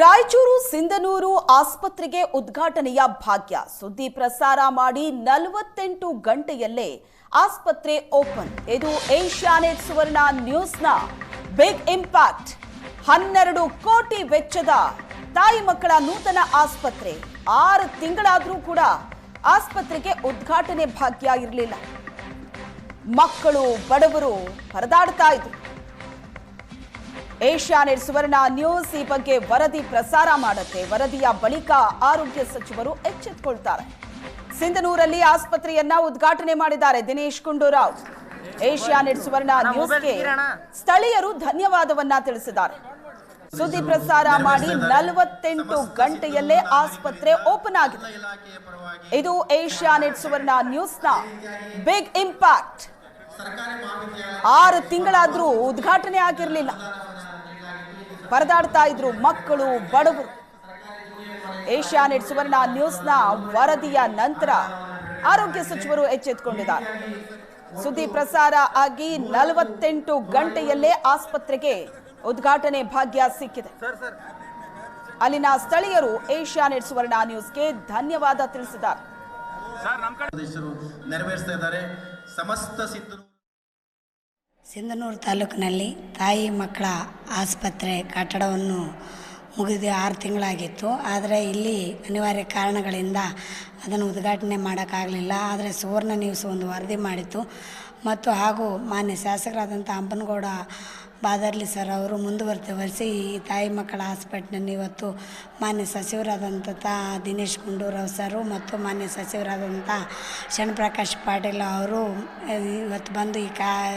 ರಾಯಚೂರು ಸಿಂಧನೂರು ಆಸ್ಪತ್ರೆಗೆ ಉದ್ಘಾಟನೆಯ ಭಾಗ್ಯ. ಸುದ್ದಿ ಪ್ರಸಾರ ಮಾಡಿ ನಲವತ್ತೆಂಟು ಗಂಟೆಯಲ್ಲೇ ಆಸ್ಪತ್ರೆ ಓಪನ್. ಇದು ಏಷ್ಯಾನೆಟ್ ಸುವರ್ಣ ನ್ಯೂಸ್ನ ಬಿಗ್ ಇಂಪ್ಯಾಕ್ಟ್. ಹನ್ನೆರಡು ಕೋಟಿ ವೆಚ್ಚದ ತಾಯಿ ಮಕ್ಕಳ ನೂತನ ಆಸ್ಪತ್ರೆ. ಆರು ತಿಂಗಳಾದರೂ ಕೂಡ ಆಸ್ಪತ್ರೆಗೆ ಉದ್ಘಾಟನೆ ಭಾಗ್ಯ ಇರಲಿಲ್ಲ. ಮಕ್ಕಳು, ಬಡವರು ಪರದಾಡ್ತಾ ಇದ್ರು. ಏಷ್ಯಾನೆಟ್ ಸುವರ್ಣ ನ್ಯೂಸ್ ಈ ಬಗ್ಗೆ ವರದಿ ಪ್ರಸಾರ ಮಾಡುತ್ತೆ. ವರದಿಯ ಬಳಿಕ ಆರೋಗ್ಯ ಸಚಿವರು ಎಚ್ಚೆತ್ತುಕೊಳ್ತಾರೆ ಸಿಂಧನೂರಲ್ಲಿ ಆಸ್ಪತ್ರೆಯನ್ನ ಉದ್ಘಾಟನೆ ಮಾಡಿದ್ದಾರೆ ದಿನೇಶ್ ಗುಂಡೂರಾವ್. ಏಷ್ಯಾನೆಟ್ ಸುವರ್ಣ ನ್ಯೂಸ್ಗೆ ಸ್ಥಳೀಯರು ಧನ್ಯವಾದವನ್ನ ತಿಳಿಸಿದ್ದಾರೆ. ಸುದ್ದಿ ಪ್ರಸಾರ ಮಾಡಿ ನಲವತ್ತೆಂಟು ಗಂಟೆಯಲ್ಲೇ ಆಸ್ಪತ್ರೆ ಓಪನ್ ಆಗಿದೆ. ಇದು ಏಷ್ಯಾನೆಟ್ ಸುವರ್ಣ ನ್ಯೂಸ್ನ ಬಿಗ್ ಇಂಪ್ಯಾಕ್ಟ್. ಆರು ತಿಂಗಳಾದ್ರೂ ಉದ್ಘಾಟನೆ ಆಗಿರಲಿಲ್ಲ. ಪರದಾಡ್ತಾ ಇದ್ರು ಮಕ್ಕಳು, ಬಡವರು. ಏಷ್ಯಾನೆಟ್ ಸುವರ್ಣ ನ್ಯೂಸ್ನ ವರದಿಯ ನಂತರ ಆರೋಗ್ಯ ಸಚಿವರು ಎಚ್ಚೆತ್ತುಕೊಂಡಿದ್ದಾರೆ ಸುದ್ದಿ ಪ್ರಸಾರ ಆಗಿ ನಲವತ್ತೆಂಟು ಗಂಟೆಯಲ್ಲೇ ಆಸ್ಪತ್ರೆಗೆ ಉದ್ಘಾಟನೆ ಭಾಗ್ಯ ಸಿಕ್ಕಿದೆ. ಅಲ್ಲಿನ ಸ್ಥಳೀಯರು ಏಷ್ಯಾನೆಟ್ ಸುವರ್ಣ ನ್ಯೂಸ್ಗೆ ಧನ್ಯವಾದ ತಿಳಿಸಿದ್ದಾರೆ. ನೆರವೇರಿಸ್ತಾ ಇದ್ದಾರೆ. ಸಮಸ್ತ ಸಿದ್ಧರು ಸಿಂಧನೂರು ತಾಲೂಕಿನಲ್ಲಿ ತಾಯಿ ಮಕ್ಕಳ ಆಸ್ಪತ್ರೆ ಕಟ್ಟಡವನ್ನು ಮುಗಿದು ಆರು ತಿಂಗಳಾಗಿತ್ತು. ಆದರೆ ಇಲ್ಲಿ ಅನಿವಾರ್ಯ ಕಾರಣಗಳಿಂದ ಅದನ್ನು ಉದ್ಘಾಟನೆ ಮಾಡೋಕ್ಕಾಗಲಿಲ್ಲ. ಆದರೆ ಸುವರ್ಣ ನ್ಯೂಸ್ ಒಂದು ವರದಿ ಮಾಡಿತ್ತು. ಮತ್ತು ಹಾಗೂ ಮಾನ್ಯ ಶಾಸಕರಾದಂಥ ಹಂಪನಗೌಡ ಬಾದರ್ಲಿ ಸರ್ ಅವರು ಮುಂದುವರಿಸಿ ಈ ತಾಯಿ ಮಕ್ಕಳ ಹಾಸ್ಪಿಟ್ಲನ್ನು ಇವತ್ತು ಮಾನ್ಯ ಸಚಿವರಾದಂಥ ದಿನೇಶ್ ಗುಂಡೂರಾವ್ ಸರು ಮತ್ತು ಮಾನ್ಯ ಸಚಿವರಾದಂಥ ಶಣ್ಪ್ರಕಾಶ್ ಪಾಟೀಲ್ ಅವರು ಇವತ್ತು ಬಂದು ಈ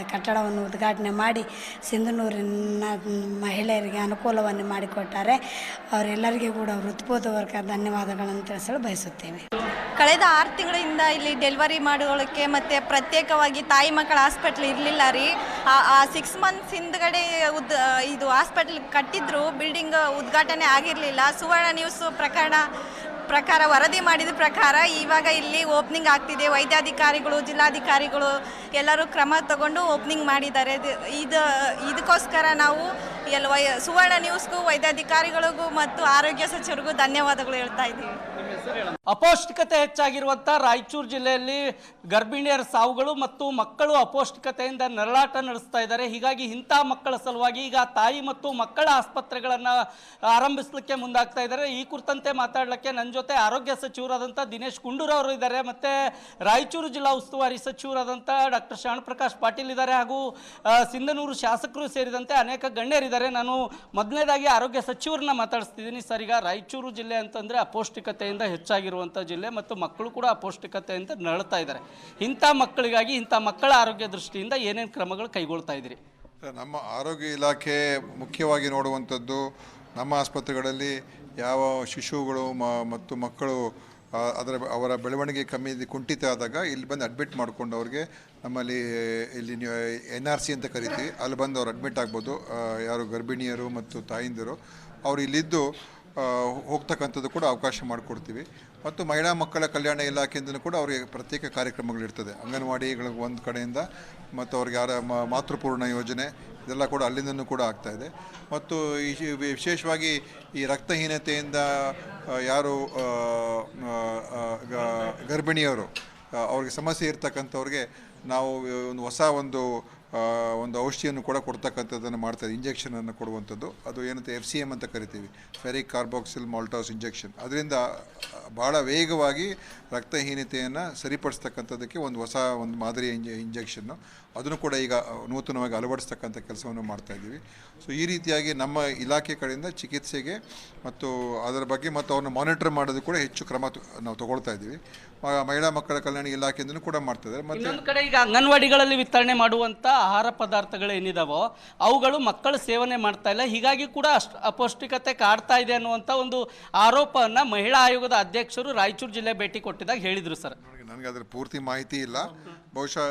ಕಟ್ಟಡವನ್ನು ಉದ್ಘಾಟನೆ ಮಾಡಿ ಸಿಂಧನೂರಿನ ಮಹಿಳೆಯರಿಗೆ ಅನುಕೂಲವನ್ನು ಮಾಡಿಕೊಟ್ಟಾರೆ. ಅವರೆಲ್ಲರಿಗೂ ಕೂಡ ಹೃತ್ಪೂರ್ವಕ ಧನ್ಯವಾದಗಳನ್ನು ತಿಳಿಸಲು ಬಯಸುತ್ತೇವೆ. ಕಳೆದ ಆರು ತಿಂಗಳಿಂದ ಇಲ್ಲಿ ಡೆಲಿವರಿ ಮಾಡೋಕ್ಕೆ ಮತ್ತು ಪ್ರತ್ಯೇಕವಾಗಿ ತಾಯಿ ಮಕ್ಕಳ ಹಾಸ್ಪಿಟ್ಲ್ ಇರಲಿಲ್ಲ ರೀ. ಆ- ಸಿಕ್ಸ್ ಮಂತ್ಸ್ ಹಿಂದ್ಗಡೆ ಉದ್ ಇದು ಹಾಸ್ಪಿಟ್ಲ್ ಕಟ್ಟಿದ್ರು ಬಿಲ್ಡಿಂಗ್ ಉದ್ಘಾಟನೆ ಆಗಿರಲಿಲ್ಲ. ಸುವರ್ಣ ನ್ಯೂಸ್ ಪ್ರಕರಣ ಪ್ರಕಾರ, ವರದಿ ಮಾಡಿದ ಪ್ರಕಾರ ಇವಾಗ ಇಲ್ಲಿ ಓಪನಿಂಗ್ ಆಗ್ತಿದೆ. ವೈದ್ಯಾಧಿಕಾರಿಗಳು, ಜಿಲ್ಲಾಧಿಕಾರಿಗಳು ಎಲ್ಲರೂ ಕ್ರಮ ತಗೊಂಡು ಓಪನಿಂಗ್ ಮಾಡಿದ್ದಾರೆ. ಇದು, ಇದಕ್ಕೋಸ್ಕರ ನಾವು ಎಲ್ಲ ವೈ ಸುವರ್ಣ ನ್ಯೂಸ್ಗೂ ವೈದ್ಯಾಧಿಕಾರಿಗಳಿಗೂ ಮತ್ತು ಆರೋಗ್ಯ ಸಚಿವರಿಗೂ ಧನ್ಯವಾದಗಳು ಹೇಳ್ತಾ ಇದ್ದೀವಿ. ಅಪೌಷ್ಟಿಕತೆ ಹೆಚ್ಚಾಗಿರುವಂಥ ರಾಯಚೂರು ಜಿಲ್ಲೆಯಲ್ಲಿ ಗರ್ಭಿಣಿಯರ ಸಾವುಗಳು ಮತ್ತು ಮಕ್ಕಳು ಅಪೌಷ್ಟಿಕತೆಯಿಂದ ನರಳಾಟ ನಡೆಸ್ತಾ ಇದ್ದಾರೆ. ಹೀಗಾಗಿ ಇಂಥ ಮಕ್ಕಳ ಸಲುವಾಗಿ ಈಗ ತಾಯಿ ಮತ್ತು ಮಕ್ಕಳ ಆಸ್ಪತ್ರೆಗಳನ್ನು ಆರಂಭಿಸಲಿಕ್ಕೆ ಮುಂದಾಗ್ತಾ ಇದ್ದಾರೆ. ಈ ಕುರಿತಂತೆ ಮಾತಾಡಲಿಕ್ಕೆ ನನ್ನ ಜೊತೆ ಆರೋಗ್ಯ ಸಚಿವರಾದಂಥ ದಿನೇಶ್ ಗುಂಡೂರವರು ಇದ್ದಾರೆ ಮತ್ತು ರಾಯಚೂರು ಜಿಲ್ಲಾ ಉಸ್ತುವಾರಿ ಸಚಿವರಾದಂಥ ಡಾಕ್ಟರ್ ಶರಣಪ್ರಕಾಶ್ ಪಾಟೀಲ್ ಇದ್ದಾರೆ ಹಾಗೂ ಸಿಂಧನೂರು ಶಾಸಕರು ಸೇರಿದಂತೆ ಅನೇಕ ಗಣ್ಯರಿದ್ದಾರೆ. ನಾನು ಮೊದಲನೇದಾಗಿ ಆರೋಗ್ಯ ಸಚಿವರನ್ನ ಮಾತಾಡಿಸ್ತಿದ್ದೀನಿ. ಸರ್, ಈಗ ರಾಯಚೂರು ಜಿಲ್ಲೆ ಅಂತಂದರೆ ಅಪೌಷ್ಟಿಕತೆಯಿಂದ ಹೆಚ್ಚಾಗಿರುವಂಥ ಜಿಲ್ಲೆ ಮತ್ತು ಮಕ್ಕಳು ಕೂಡ ಅಪೌಷ್ಟಿಕತೆಯಿಂದ ನರಳ್ತಾ ಇದ್ದಾರೆ. ಇಂಥ ಮಕ್ಕಳಿಗಾಗಿ, ಇಂಥ ಮಕ್ಕಳ ಆರೋಗ್ಯ ದೃಷ್ಟಿಯಿಂದ ಏನೇನು ಕ್ರಮಗಳು ಕೈಗೊಳ್ತಾ ಇದ್ದೀರಿ? ನಮ್ಮ ಆರೋಗ್ಯ ಇಲಾಖೆ ಮುಖ್ಯವಾಗಿ ನೋಡುವಂಥದ್ದು ನಮ್ಮ ಆಸ್ಪತ್ರೆಗಳಲ್ಲಿ ಯಾವ ಶಿಶುಗಳು ಮತ್ತು ಮಕ್ಕಳು ಅದರ ಅವರ ಬೆಳವಣಿಗೆ ಕಮ್ಮಿ ಕುಂಠಿತ ಆದಾಗ ಇಲ್ಲಿ ಬಂದು ಅಡ್ಮಿಟ್ ಮಾಡಿಕೊಂಡು ಅವ್ರಿಗೆ ನಮ್ಮಲ್ಲಿ, ಇಲ್ಲಿ ಎನ್ ಆರ್ ಸಿ ಅಂತ ಕರಿತೀವಿ. ಅಲ್ಲಿ ಬಂದು ಅವ್ರು ಅಡ್ಮಿಟ್ ಆಗ್ಬೋದು. ಯಾರು ಗರ್ಭಿಣಿಯರು ಮತ್ತು ತಾಯಿಂದಿರು, ಅವರು ಇಲ್ಲಿದ್ದು ಹೋಗ್ತಕ್ಕಂಥದ್ದು ಕೂಡ ಅವಕಾಶ ಮಾಡಿಕೊಡ್ತೀವಿ. ಮತ್ತು ಮಹಿಳಾ ಮಕ್ಕಳ ಕಲ್ಯಾಣ ಇಲಾಖೆಯಿಂದಲೂ ಕೂಡ ಅವರಿಗೆ ಪ್ರತ್ಯೇಕ ಕಾರ್ಯಕ್ರಮಗಳಿರ್ತದೆ ಅಂಗನವಾಡಿಗಳಿಗೆ ಒಂದು ಕಡೆಯಿಂದ, ಮತ್ತು ಅವ್ರಿಗೆ ಯಾರ ಮಾತೃಪೂರ್ಣ ಯೋಜನೆ ಇದೆಲ್ಲ ಕೂಡ ಅಲ್ಲಿಂದನೂ ಕೂಡ ಆಗ್ತಾ ಇದೆ. ಮತ್ತು ಈ ವಿಶೇಷವಾಗಿ ಈ ರಕ್ತಹೀನತೆಯಿಂದ ಯಾರು ಆ, ಅವ್ರಿಗೆ ಸಮಸ್ಯೆ ಇರ್ತಕ್ಕಂಥವ್ರಿಗೆ ನಾವು ಒಂದು ಹೊಸ ಒಂದು ಒಂದು ಔಷಧಿಯನ್ನು ಕೂಡ ಕೊಡ್ತಕ್ಕಂಥದ್ದನ್ನು ಮಾಡ್ತಾರೆ, ಇಂಜೆಕ್ಷನನ್ನು ಕೊಡುವಂಥದ್ದು. ಅದು ಏನಂತ ಎಫ್ ಸಿ ಎಂ ಅಂತ ಕರಿತೀವಿ, ಫೆರಿಕ್ ಕಾರ್ಬಾಕ್ಸಿಲ್ ಮಾಲ್ಟಾಸ್ ಇಂಜೆಕ್ಷನ್. ಅದರಿಂದ ಭಾಳ ವೇಗವಾಗಿ ರಕ್ತಹೀನತೆಯನ್ನು ಸರಿಪಡಿಸ್ತಕ್ಕಂಥದ್ದಕ್ಕೆ ಒಂದು ಹೊಸ ಒಂದು ಮಾದರಿಯ ಇಂಜೆ, ಇಂಜೆಕ್ಷನ್ನು. ಅದನ್ನು ಕೂಡ ಈಗ ನೂತನವಾಗಿ ಅಳವಡಿಸ್ತಕ್ಕಂಥ ಕೆಲಸವನ್ನು ಮಾಡ್ತಾ ಇದ್ದೀವಿ. ಸೊ, ಈ ರೀತಿಯಾಗಿ ನಮ್ಮ ಇಲಾಖೆ ಕಡೆಯಿಂದ ಚಿಕಿತ್ಸೆಗೆ ಮತ್ತು ಅದರ ಬಗ್ಗೆ ಮತ್ತು ಅವ್ರನ್ನ ಮಾನಿಟರ್ ಮಾಡೋದು ಕೂಡ ಹೆಚ್ಚು ಕ್ರಮ ನಾವು ತಗೊಳ್ತಾ ಇದ್ದೀವಿ. ಮಹಿಳಾ ಮಕ್ಕಳ ಕಲ್ಯಾಣ ಇಲಾಖೆಯಿಂದನೂ ಕೂಡ ಮಾಡ್ತಿದ್ದಾರೆ ಮತ್ತು ಇನ್ನೊಂದು ಕಡೆ ಈಗ ಅಂಗನವಾಡಿಗಳಲ್ಲಿ ವಿತರಣೆ ಮಾಡುವಂಥ ಆಹಾರ ಪದಾರ್ಥಗಳು ಏನಿದಾವೋ ಅವುಗಳು ಮಕ್ಕಳು ಸೇವನೆ ಮಾಡ್ತಾ ಇಲ್ಲ. ಹೀಗಾಗಿ ಕೂಡ ಅಷ್ಟು ಅಪೌಷ್ಟಿಕತೆ ಕಾಡ್ತಾ ಇದೆ ಅನ್ನುವಂಥ ಒಂದು ಆರೋಪವನ್ನು ಮಹಿಳಾ ಆಯೋಗದ ಅಧ್ಯಕ್ಷರು ರಾಯಚೂರು ಜಿಲ್ಲೆ ಭೇಟಿ ಕೊಟ್ಟಿದ್ದಾಗ ಹೇಳಿದರು ಸರ್. ನನಗೆ ಅದರ ಪೂರ್ತಿ ಮಾಹಿತಿ ಇಲ್ಲ. ಬಹುಶಃ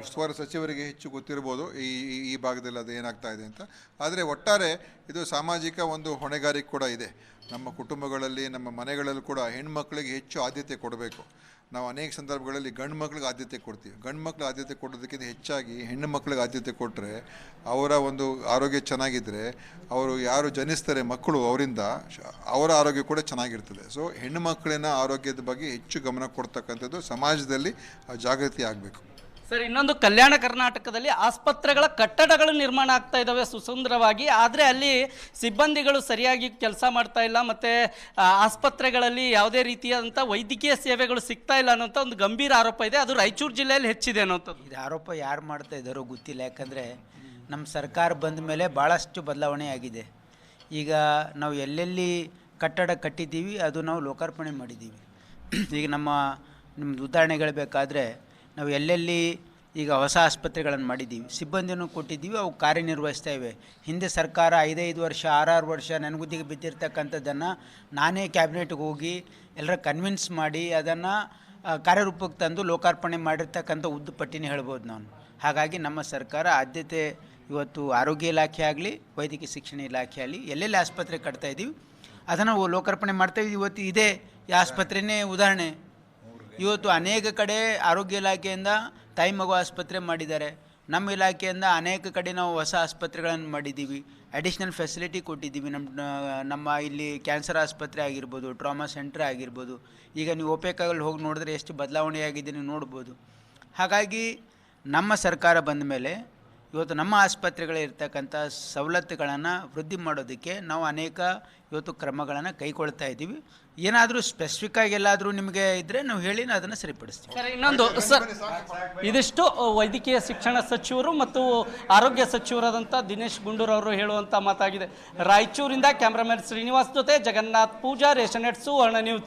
ಉಸ್ತುವಾರಿ ಸಚಿವರಿಗೆ ಹೆಚ್ಚು ಗೊತ್ತಿರ್ಬೋದು ಈ, ಈ- ಭಾಗದಲ್ಲಿ ಅದು ಏನಾಗ್ತಾ ಇದೆ ಅಂತ. ಆದರೆ ಒಟ್ಟಾರೆ ಇದು ಸಾಮಾಜಿಕ ಒಂದು ಹೊಣೆಗಾರಿಕೆ ಕೂಡ ಇದೆ. ನಮ್ಮ ಕುಟುಂಬಗಳಲ್ಲಿ, ನಮ್ಮ ಮನೆಗಳಲ್ಲಿ ಕೂಡ ಹೆಣ್ಮಕ್ಳಿಗೆ ಹೆಚ್ಚು ಆದ್ಯತೆ ಕೊಡಬೇಕು. ನಾವು ಅನೇಕ ಸಂದರ್ಭಗಳಲ್ಲಿ ಗಂಡು ಮಕ್ಳಿಗೆ ಆದ್ಯತೆ ಕೊಡ್ತೀವಿ. ಗಂಡು ಮಕ್ಳಿಗೆ ಆದ್ಯತೆ ಕೊಡೋದಕ್ಕಿಂತ ಹೆಚ್ಚಾಗಿ ಹೆಣ್ಣು ಮಕ್ಳಿಗೆ ಆದ್ಯತೆ ಕೊಟ್ಟರೆ ಅವರ ಒಂದು ಆರೋಗ್ಯ ಚೆನ್ನಾಗಿದ್ದರೆ ಅವರು ಯಾರು ಜನಿಸ್ತಾರೆ ಮಕ್ಕಳು ಅವರಿಂದ, ಅವರ ಆರೋಗ್ಯ ಕೂಡ ಚೆನ್ನಾಗಿರ್ತದೆ. ಸೊ ಹೆಣ್ಣು ಮಕ್ಕಳಿನ ಆರೋಗ್ಯದ ಬಗ್ಗೆ ಹೆಚ್ಚು ಗಮನ ಕೊಡ್ತಕ್ಕಂಥದ್ದು ಸಮಾಜದಲ್ಲಿ ಜಾಗೃತಿ ಜಾಗೃತಿ ಆಗಬೇಕು. ಸರ್ ಇನ್ನೊಂದು ಕಲ್ಯಾಣ ಕರ್ನಾಟಕದಲ್ಲಿ ಆಸ್ಪತ್ರೆಗಳ ಕಟ್ಟಡಗಳು ನಿರ್ಮಾಣ ಆಗ್ತಾ ಇದ್ದಾವೆ ಸುಸುಂದರವಾಗಿ. ಆದರೆ ಅಲ್ಲಿ ಸಿಬ್ಬಂದಿಗಳು ಸರಿಯಾಗಿ ಕೆಲಸ ಮಾಡ್ತಾ ಇಲ್ಲ ಮತ್ತು ಆಸ್ಪತ್ರೆಗಳಲ್ಲಿ ಯಾವುದೇ ರೀತಿಯಾದಂಥ ವೈದ್ಯಕೀಯ ಸೇವೆಗಳು ಸಿಗ್ತಾ ಇಲ್ಲ ಅನ್ನೋಂಥ ಒಂದು ಗಂಭೀರ ಆರೋಪ ಇದೆ. ಅದು ರಾಯಚೂರು ಜಿಲ್ಲೆಯಲ್ಲಿ ಹೆಚ್ಚಿದೆ ಅನ್ನೋಂಥದ್ದು. ಇದು ಆರೋಪ ಯಾರು ಮಾಡ್ತಾ ಇದ್ದಾರೋ ಗೊತ್ತಿಲ್ಲ. ಯಾಕಂದರೆ ನಮ್ಮ ಸರ್ಕಾರ ಬಂದ ಮೇಲೆ ಭಾಳಷ್ಟು ಬದಲಾವಣೆ ಆಗಿದೆ. ಈಗ ನಾವು ಎಲ್ಲೆಲ್ಲಿ ಕಟ್ಟಡ ಕಟ್ಟಿದ್ದೀವಿ ಅದು ನಾವು ಲೋಕಾರ್ಪಣೆ ಮಾಡಿದ್ದೀವಿ. ಈಗ ನಮ್ಮ ನಿಮ್ಮದು ಉದಾಹರಣೆಗಳು ಬೇಕಾದರೆ ನಾವು ಎಲ್ಲೆಲ್ಲಿ ಈಗ ಹೊಸ ಆಸ್ಪತ್ರೆಗಳನ್ನು ಮಾಡಿದ್ದೀವಿ ಸಿಬ್ಬಂದಿನೂ ಕೊಟ್ಟಿದ್ದೀವಿ, ಅವು ಕಾರ್ಯನಿರ್ವಹಿಸ್ತಾ ಇವೆ. ಹಿಂದೆ ಸರ್ಕಾರ ಐದೈದು ವರ್ಷ, ಆರಾರು ವರ್ಷ ನನಗುದ್ದಿಗೆ ಬಿದ್ದಿರ್ತಕ್ಕಂಥದ್ದನ್ನು ನಾನೇ ಕ್ಯಾಬಿನೆಟ್ಗೆ ಹೋಗಿ ಎಲ್ಲರ ಕನ್ವಿನ್ಸ್ ಮಾಡಿ ಅದನ್ನು ಕಾರ್ಯರೂಪಕ್ಕೆ ತಂದು ಲೋಕಾರ್ಪಣೆ ಮಾಡಿರ್ತಕ್ಕಂಥ ಉದ್ದು ಪಟ್ಟಿನೇ ಹೇಳ್ಬೋದು ನಾನು. ಹಾಗಾಗಿ ನಮ್ಮ ಸರ್ಕಾರ ಆದ್ಯತೆ ಇವತ್ತು ಆರೋಗ್ಯ ಇಲಾಖೆ ಆಗಲಿ, ವೈದ್ಯಕೀಯ ಶಿಕ್ಷಣ ಇಲಾಖೆ ಆಗಲಿ, ಎಲ್ಲೆಲ್ಲಿ ಆಸ್ಪತ್ರೆ ಕಟ್ತಾ ಇದ್ದೀವಿ, ಅದನ್ನು ಲೋಕಾರ್ಪಣೆ ಮಾಡ್ತಾ ಇದ್ದೀವಿ. ಇವತ್ತು ಇದೇ ಈ ಆಸ್ಪತ್ರೆನೇ ಉದಾಹರಣೆ. ಇವತ್ತು ಅನೇಕ ಕಡೆ ಆರೋಗ್ಯ ಇಲಾಖೆಯಿಂದ ತಾಯಿ ಮಗು ಆಸ್ಪತ್ರೆ ಮಾಡಿದ್ದಾರೆ. ನಮ್ಮ ಇಲಾಖೆಯಿಂದ ಅನೇಕ ಕಡೆ ನಾವು ಹೊಸ ಆಸ್ಪತ್ರೆಗಳನ್ನು ಮಾಡಿದ್ದೀವಿ. ಅಡಿಷ್ನಲ್ ಫೆಸಿಲಿಟಿ ಕೊಟ್ಟಿದ್ದೀವಿ. ನಮ್ಮ ನಮ್ಮ ಇಲ್ಲಿ ಕ್ಯಾನ್ಸರ್ ಆಸ್ಪತ್ರೆ ಆಗಿರ್ಬೋದು ಟ್ರಾಮಾ ಸೆಂಟರ್ ಆಗಿರ್ಬೋದು. ಈಗ ನೀವು ಓಪೆಕಾಗಲ್ಲಿ ಹೋಗಿ ನೋಡಿದ್ರೆ ಎಷ್ಟು ಬದಲಾವಣೆ ನೋಡ್ಬೋದು. ಹಾಗಾಗಿ ನಮ್ಮ ಸರ್ಕಾರ ಬಂದ ಮೇಲೆ ಇವತ್ತು ನಮ್ಮ ಆಸ್ಪತ್ರೆಗಳಿರ್ತಕ್ಕಂಥ ಸವಲತ್ತುಗಳನ್ನು ವೃದ್ಧಿ ಮಾಡೋದಕ್ಕೆ ನಾವು ಅನೇಕ ಇವತ್ತು ಕ್ರಮಗಳನ್ನು ಕೈಗೊಳ್ತಾ ಇದ್ದೀವಿ. ಏನಾದರೂ ಸ್ಪೆಸಿಫಿಕ್ ಆಗಿ ಎಲ್ಲಾದರೂ ನಿಮಗೆ ಇದ್ದರೆ ನಾವು ಹೇಳಿ ಅದನ್ನು ಸರಿಪಡಿಸ್ತೀವಿ. ಸರ್, ಇನ್ನೊಂದು ಸರ್ ಇದಿಷ್ಟು ವೈದ್ಯಕೀಯ ಶಿಕ್ಷಣ ಸಚಿವರು ಮತ್ತು ಆರೋಗ್ಯ ಸಚಿವರಾದಂಥ ದಿನೇಶ್ ಗುಂಡೂರವರು ಹೇಳುವಂಥ ಮಾತಾಗಿದೆ. ರಾಯಚೂರಿಂದ ಕ್ಯಾಮ್ರಾಮನ್ ಶ್ರೀನಿವಾಸ್ ಜೊತೆ ಜಗನ್ನಾಥ್ ಪೂಜಾ ರೇಷನೆಟ್ ಸುವರ್ಣ ನ್ಯೂಸ್.